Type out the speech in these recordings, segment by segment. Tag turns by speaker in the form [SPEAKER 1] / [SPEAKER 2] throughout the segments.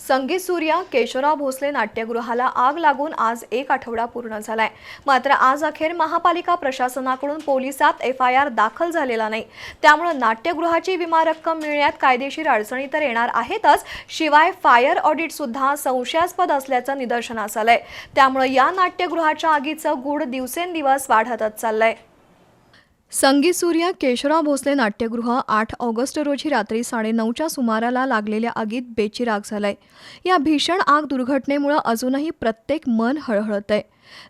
[SPEAKER 1] संगीत सूर्या केशवराव भोसले नाट्यगृहाला आग लागून आज एक आठवडा पूर्ण झालाय. मात्र आज अखेर महापालिका प्रशासनाकडून पोलिसात एफ आय आर दाखल झालेला नाही. त्यामुळे नाट्यगृहाची विमा रक्कम मिळण्यात कायदेशीर अडचणी तर येणार आहेतच शिवाय फायर ऑडिट सुद्धा संशयास्पद असल्याचं निदर्शनास आलंय. त्यामुळे या नाट्यगृहाच्या आगीचं गूढ दिवसेंदिवस वाढतच चाललंय. संगीत सूर्य केशवराव भोसले नाट्यगृह आठ ऑगस्ट रोजी रात्री साडेनऊच्या सुमाराला लागलेल्या आगीत बेचिराग झालाय. या भीषण आग दुर्घटनेमुळं अजूनही प्रत्येक मन हळहळतंय.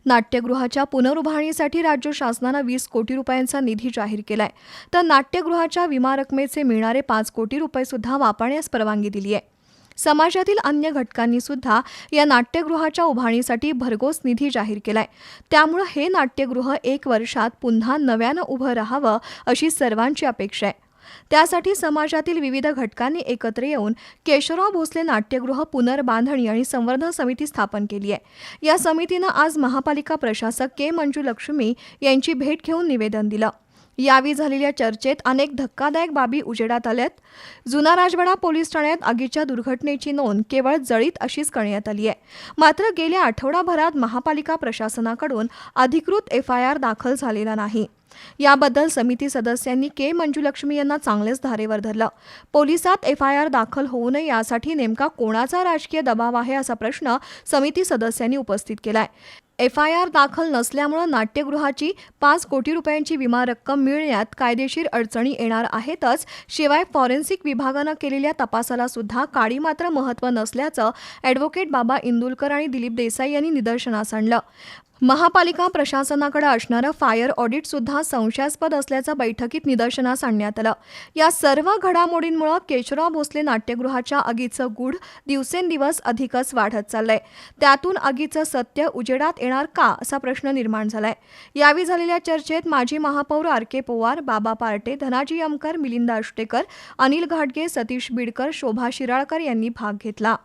[SPEAKER 1] नाट्यगृहाच्या पुनरुभारणीसाठी राज्य शासनानं वीस कोटी रुपयांचा निधी जाहीर केलाय. तर नाट्यगृहाच्या विमा रकमेचे मिळणारे पाच कोटी रुपये सुद्धा वापरण्यास परवानगी दिली आहे समाजातील अन्य घटकांनी सुद्धा या नाट्यगृहाच्या उभारणीसाठी भरघोस निधी जाहीर केलाय. त्यामुळं हे नाट्यगृह एक वर्षात पुन्हा नव्यानं उभं राहावं अशी सर्वांची अपेक्षा आहे. त्यासाठी समाजातील विविध घटकांनी एकत्र येऊन केशवराव भोसले नाट्यगृह पुनर्बांधणी आणि संवर्धन समिती स्थापन केली आहे. या समितीनं आज महापालिका प्रशासक के मंजू लक्ष्मी यांची भेट घेऊन निवेदन दिलं. यावेळी झालेल्या चर्चेत अनेक धक्कादायक बाबी उजेडात आल्यात. जुना राजवाडा पोलीस ठाण्यात आगीच्या दुर्घटनेची नोंद केवळ जळीत अशीच करण्यात आली आहे. मात्र गेल्या आठवडाभरात महापालिका प्रशासनाकडून अधिकृत एफ आय आर दाखल झालेला नाही. याबद्दल समिती सदस्यांनी के मंजुलक्ष्मी यांना चांगलेच धारेवर धरलं. पोलिसात एफ आय आर दाखल होऊ नये यासाठी नेमका कोणाचा राजकीय दबाव आहे असा प्रश्न समिती सदस्यांनी उपस्थित केलाय. एफ आय आर दाखल नसल्यामुळं नाट्यगृहाची पाच कोटी रुपयांची विमा रक्कम मिळण्यात कायदेशीर अडचणी येणार आहेतच. शिवाय फॉरेन्सिक विभागानं केलेल्या तपासाला सुद्धा काळी मात्र महत्त्व नसल्याचं ॲडव्होकेट बाबा इंदुलकर आणि दिलीप देसाई यांनी निदर्शनास आणलं. महापालिका प्रशासनाकडे असणारं फायर ऑडिट सुद्धा संशयास्पद असल्याचं बैठकीत निदर्शनास आणण्यात आलं. या सर्व घडामोडींमुळे केशवराव भोसले नाट्यगृहाच्या आगीचं गूढ दिवसेंदिवस अधिकच वाढत चाललंय. त्यातून आगीचं सत्य उजेडात येणार का असा प्रश्न निर्माण झालाय. यावेळी झालेल्या चर्चेत माजी महापौर आर के पोवार बाबा पार्टे धनाजी यमकर मिलिंद आष्टेकर अनिल घाटगे सतीश बिडकर शोभा शिराळकर यांनी भाग घेतला.